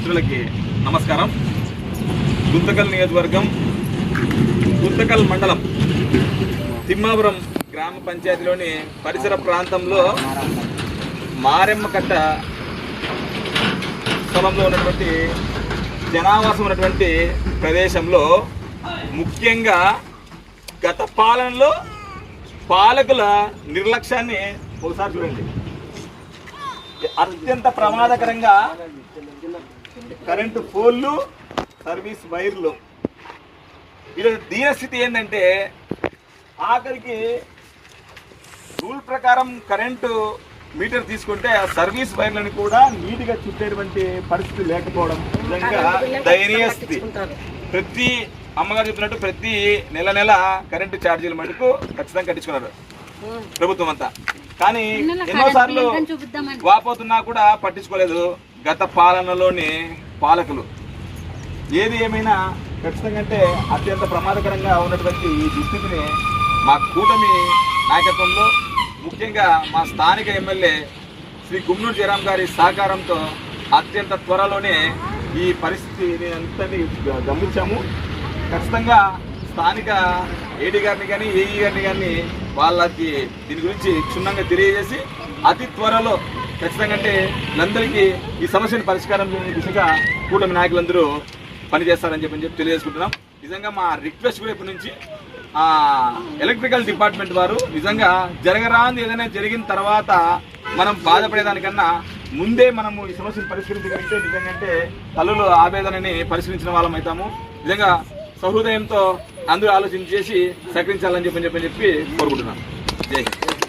మిత్రులకి నమస్కారం. గుంతకల్ నియోజకవర్గం గుంతకల్ మండలం తిమ్మాపురం గ్రామ పంచాయతీలోని పరిసర ప్రాంతంలో మారెమ్మకట్ట స్థలంలో ఉన్నటువంటి జనావాసం ఉన్నటువంటి ప్రదేశంలో ముఖ్యంగా గత పాలనలో పాలకుల నిర్లక్ష్యాన్ని ఒకసారి చూడండి. అత్యంత ప్రమాదకరంగా కరెంటు పోల్లు సర్వీస్ వైర్లు. ఇది దీనస్థితి ఏంటంటే ఆఖరికి రూల్ ప్రకారం కరెంటు మీటర్ తీసుకుంటే ఆ సర్వీస్ వైర్లను కూడా నీట్గా చుట్టేటువంటి పరిస్థితి లేకపోవడం నిజంగా దయనీయ స్థితి ప్రతి అమ్మగారు చెప్పినట్టు ప్రతి నెల నెల కరెంటు ఛార్జీలు మటుకు ఖచ్చితంగా కట్టించుకున్నారు ప్రభుత్వం అంతా. కానీ ఎన్నోసార్లు వాపోతున్నా కూడా పట్టించుకోలేదు. గత పాలనలోని పాలకులు. ఏది ఏమైనా ఖచ్చితంగా అంటే అత్యంత ప్రమాదకరంగా ఉన్నటువంటి ఈ దుస్థితిని మా కూటమి నాయకత్వంలో ముఖ్యంగా మా స్థానిక ఎమ్మెల్యే శ్రీ గుమ్నూరు జయరాం గారి సహకారంతో అత్యంత త్వరలోనే ఈ పరిస్థితిని అంతని గమనించాము. ఖచ్చితంగా స్థానిక ఏడీ గారిని కానీ ఏఈ గారిని కానీ వాళ్ళకి దీని గురించి క్షుణ్ణంగా తెలియజేసి అతి త్వరలో ఖచ్చితంగా అంటే వీళ్ళందరికీ ఈ సమస్యను పరిష్కారం దిశగా కూటమి నాయకులందరూ పనిచేస్తారని చెప్పి చెప్పి తెలియజేసుకుంటున్నాం. నిజంగా మా రిక్వెస్ట్ వైపు నుంచి ఆ ఎలక్ట్రికల్ డిపార్ట్మెంట్ వారు నిజంగా జరగరాంది ఏదైనా జరిగిన తర్వాత మనం బాధపడేదానికన్నా ముందే మనము ఈ సమస్యను పరిష్కరించగలిగితే నిజంగా అంటే తల్లుల ఆవేదనని పరిశీలించిన వాళ్ళం అవుతాము. నిజంగా సహృదయంతో అందరూ ఆలోచన చేసి సహకరించాలని చెప్పని చెప్పని చెప్పి కోరుకుంటున్నాను జై హింద్.